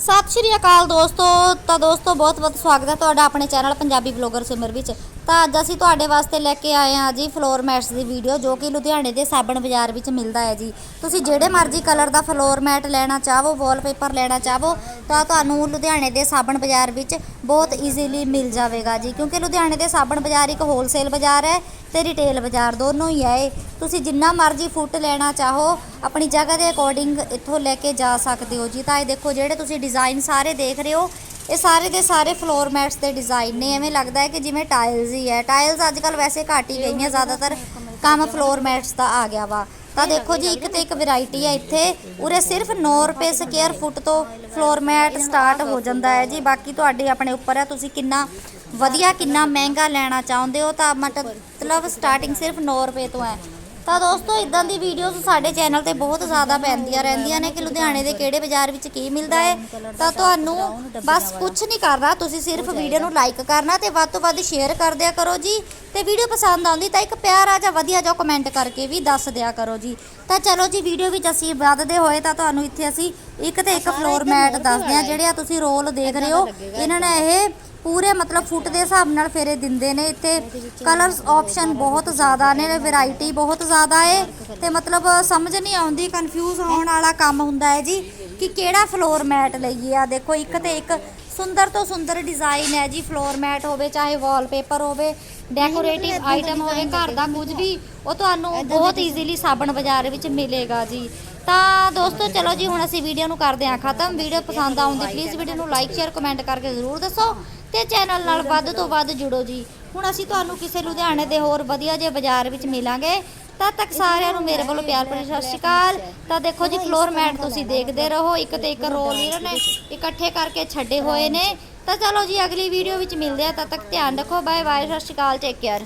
ਸਤਿ ਸ਼੍ਰੀ ਅਕਾਲ ਦੋਸਤੋ, ਤਾਂ ਦੋਸਤੋ ਬਹੁਤ ਬਹੁਤ ਸਵਾਗਤ ਹੈ ਤੁਹਾਡਾ ਆਪਣੇ ਚੈਨਲ ਪੰਜਾਬੀ ਬਲੌਗਰ ਸਿਮਰ ਵਿੱਚ। ਤਾਂ ਅੱਜ ਅਸੀਂ ਤੁਹਾਡੇ ਵਾਸਤੇ ਲੈ ਕੇ ਆਏ ਹਾਂ ਜੀ ਫਲੋਰ ਮੈਟਸ ਦੀ ਵੀਡੀਓ, ਜੋ ਕਿ ਲੁਧਿਆਣੇ ਦੇ ਸਾਬਣ ਬਾਜ਼ਾਰ ਵਿੱਚ ਮਿਲਦਾ ਹੈ ਜੀ। ਤੁਸੀਂ ਜਿਹੜੇ ਮਰਜ਼ੀ ਕਲਰ ਦਾ ਫਲੋਰ ਮੈਟ ਲੈਣਾ ਚਾਹੋ ਵਾਲਪੇਪਰ ਲੈਣਾ ਚਾਹੋ, ਤਾਂ ਤੁਹਾਨੂੰ ਲੁਧਿਆਣੇ ਦੇ ਸਾਬਣ ਬਾਜ਼ਾਰ ਵਿੱਚ ਬਹੁਤ ਈਜ਼ੀਲੀ ਮਿਲ ਜਾਵੇਗਾ ਜੀ। ਕਿਉਂਕਿ ਲੁਧਿਆਣੇ ਦੇ ਸਾਬਣ ਬਾਜ਼ਾਰ ਇੱਕ ਹੋਲਸੇਲ ਬਾਜ਼ਾਰ ਹੈ ਤੇ ਰਿਟੇਲ ਬਾਜ਼ਾਰ ਦੋਨੋਂ ਹੀ ਹੈ ਇਹ। ਤੁਸੀਂ ਜਿੰਨਾ ਮਰਜ਼ੀ ਫੁੱਟ ਲੈਣਾ ਚਾਹੋ, ਆਪਣੀ ਜਗ੍ਹਾ ਦੇ ਅਕੋਰਡਿੰਗ ਇੱਥੋਂ ਲੈ ਕੇ ਜਾ ਸਕਦੇ ਹੋ ਜੀ। ਤਾਂ ਇਹ ਦੇਖੋ, ਜਿਹੜੇ ਤੁਸੀਂ ਡਿਜ਼ਾਈਨ ਸਾਰੇ ਦੇਖ ਰਹੇ ਹੋ ਇਹ ਸਾਰੇ ਦੇ ਸਾਰੇ ਫਲੋਰ ਮੈਟਸ ਦੇ ਡਿਜ਼ਾਈਨ ਨੇ ਐਵੇਂ ਲੱਗਦਾ ਹੈ ਕਿ ਜਿਵੇਂ ਟਾਇਲਸ ਹੀ ਹੈ। ਟਾਇਲਸ ਅੱਜ ਕੱਲ ਵੈਸੇ ਘੱਟ ਹੀ ਗਈਆਂ ਜ਼ਿਆਦਾਤਰ ਕੰਮ ਫਲੋਰ ਮੈਟਸ ਦਾ ਆ ਗਿਆ ਵਾ। ਤਾਂ ਦੇਖੋ ਜੀ ਇੱਕ ਤੇ ਇੱਕ ਵੈਰਾਈਟੀ ਹੈ ਇੱਥੇ। ਉਰੇ ਸਿਰਫ 9 ਰੁਪਏ ਸਕੁਅਰ ਫੁੱਟ ਤੋਂ ਫਲੋਰ ਮੈਟ ਸਟਾਰਟ ਹੋ ਜਾਂਦਾ ਹੈ ਜੀ। ਬਾਕੀ ਤੁਹਾਡੇ ਆਪਣੇ ਉੱਪਰ ਹੈ ਤੁਸੀਂ ਕਿੰਨਾ ਵਧੀਆ ਕਿੰਨਾ ਮਹਿੰਗਾ ਲੈਣਾ ਚਾਹੁੰਦੇ ਹੋ ਤਾਂ ਮਤਲਬ ਸਟਾਰਟਿੰਗ ਸਿਰਫ 9 ਰੁਪਏ ਤੋਂ ਹੈ। ਤਾਂ ਦੋਸਤੋ ਇਦਾਂ ਦੀ ਵੀਡੀਓਜ਼ ਸਾਡੇ ਚੈਨਲ ਤੇ ਬਹੁਤ ਜ਼ਿਆਦਾ ਪੈਂਦੀਆਂ ਰਹਿੰਦੀਆਂ ਨੇ ਕਿ ਲੁਧਿਆਣੇ ਦੇ ਕਿਹੜੇ ਬਾਜ਼ਾਰ ਵਿੱਚ ਕੀ ਮਿਲਦਾ ਹੈ। ਤਾਂ ਤੁਹਾਨੂੰ ਬਸ ਕੁਝ ਨਹੀਂ ਕਰਨਾ ਤੁਸੀਂ ਸਿਰਫ ਵੀਡੀਓ ਨੂੰ ਲਾਈਕ ਕਰਨਾ ਤੇ ਵੱਧ ਤੋਂ ਵੱਧ ਸ਼ੇਅਰ ਕਰ ਦਿਆ ਕਰੋ ਜੀ। ਤੇ ਵੀਡੀਓ ਪਸੰਦ ਆਉਂਦੀ ਤਾਂ ਇੱਕ ਪਿਆਰਾ ਜਿਹਾ ਵਧੀਆ ਜਿਹਾ ਕਮੈਂਟ ਕਰਕੇ ਵੀ ਦੱਸ ਦਿਆ ਕਰੋ ਜੀ। ਤਾਂ ਚਲੋ ਜੀ ਵੀਡੀਓ ਵਿੱਚ ਅਸੀਂ ਵੱਧਦੇ ਹੋਏ ਤਾਂ ਤੁਹਾਨੂੰ ਇੱਥੇ ਅਸੀਂ ਇੱਕ ਤੇ ਇੱਕ ਫਲੋਰ ਮੈਟ ਦੱਸਦੇ ਹਾਂ ਜਿਹੜੇ ਆ ਤੁਸੀਂ ਰੋਲ ਦੇਖ ਰਹੇ ਹੋ। ਇਹਨਾਂ ਨੇ ਇਹ ਪੂਰੇ ਮਤਲਬ ਫੁੱਟ ਦੇ ਹਿਸਾਬ ਨਾਲ ਫੇਰੇ ਦਿੰਦੇ ਨੇ ਇੱਥੇ ਕਲਰਸ ਆਪਸ਼ਨ ਬਹੁਤ ਜ਼ਿਆਦਾ ਨੇ ਵੈਰਾਈਟੀ ਬਹੁਤ ਜ਼ਿਆਦਾ ਹੈ ਤੇ ਮਤਲਬ ਸਮਝ ਨਹੀਂ ਆਉਂਦੀ ਕਨਫਿਊਜ਼ ਹੋਣ ਵਾਲਾ ਕੰਮ ਹੁੰਦਾ ਹੈ ਜੀ ਕਿ ਕਿਹੜਾ ਫਲੋਰ ਮੈਟ ਲਈਏ। ਆ ਦੇਖੋ ਇੱਕ ਤੇ ਇੱਕ ਸੁੰਦਰ ਤੋਂ ਸੁੰਦਰ ਡਿਜ਼ਾਈਨ ਹੈ ਜੀ ਫਲੋਰ ਮੈਟ ਹੋਵੇ ਚਾਹੇ ਵਾਲਪੇਪਰ ਹੋਵੇ ਡੈਕੋਰੇਟਿਵ ਆਈਟਮ ਹੋਵੇ ਘਰ ਦਾ ਕੁਝ ਵੀ ਉਹ ਤੁਹਾਨੂੰ ਬਹੁਤ ਈਜ਼ੀਲੀ ਸਾਬਣ ਬਾਜ਼ਾਰ ਵਿੱਚ ਮਿਲੇਗਾ ਜੀ। ਤਾਂ ਦੋਸਤੋ, ਚਲੋ ਜੀ, ਹੁਣ ਅਸੀਂ ਵੀਡੀਓ ਨੂੰ ਕਰਦੇ ਹਾਂ ਖਤਮ। ਵੀਡੀਓ ਪਸੰਦ ਆਉਂਦੀ ਪਲੀਜ਼ ਵੀਡੀਓ ਨੂੰ ਲਾਈਕ ਸ਼ੇਅਰ ਕਮੈਂਟ ਕਰਕੇ ਜ਼ਰੂਰ ਦੱਸੋ ਤੇ ਚੈਨਲ ਨਾਲ ਵੱਧ ਤੋਂ ਵੱਧ ਜੁੜੋ ਜੀ। ਹੁਣ ਅਸੀਂ ਤੁਹਾਨੂੰ ਕਿਸੇ ਲੁਧਿਆਣੇ ਦੇ ਹੋਰ ਵਧੀਆ ਜਿਹੇ ਬਾਜ਼ਾਰ ਵਿੱਚ ਮਿਲਾਂਗੇ। ਤਦ ਤੱਕ ਸਾਰਿਆਂ ਨੂੰ ਮੇਰੇ ਵੱਲੋਂ ਪਿਆਰ ਭਰੀ ਸਤਿ ਸ਼੍ਰੀ ਅਕਾਲ। ਤਾਂ ਦੇਖੋ ਜੀ ਫਲੋਰ ਮੈਟ ਤੁਸੀਂ ਦੇਖਦੇ ਰਹੋ। ਇੱਕ ਤੇ ਇੱਕ ਰੋਲ ਇਹਨਾਂ ਨੇ, ਇਕੱਠੇ ਕਰਕੇ ਛੱਡੇ ਹੋਏ ਨੇ। ਤਾਂ ਚਲੋ ਜੀ, ਅਗਲੀ ਵੀਡੀਓ ਵਿੱਚ ਮਿਲਦੇ ਆ ਤਦ ਤੱਕ ਧਿਆਨ ਰੱਖੋ। ਬਾਏ ਬਾਏ ਸਤਿ ਸ਼੍ਰੀ ਅਕਾਲ ਟੇਕ ਕੇਅਰ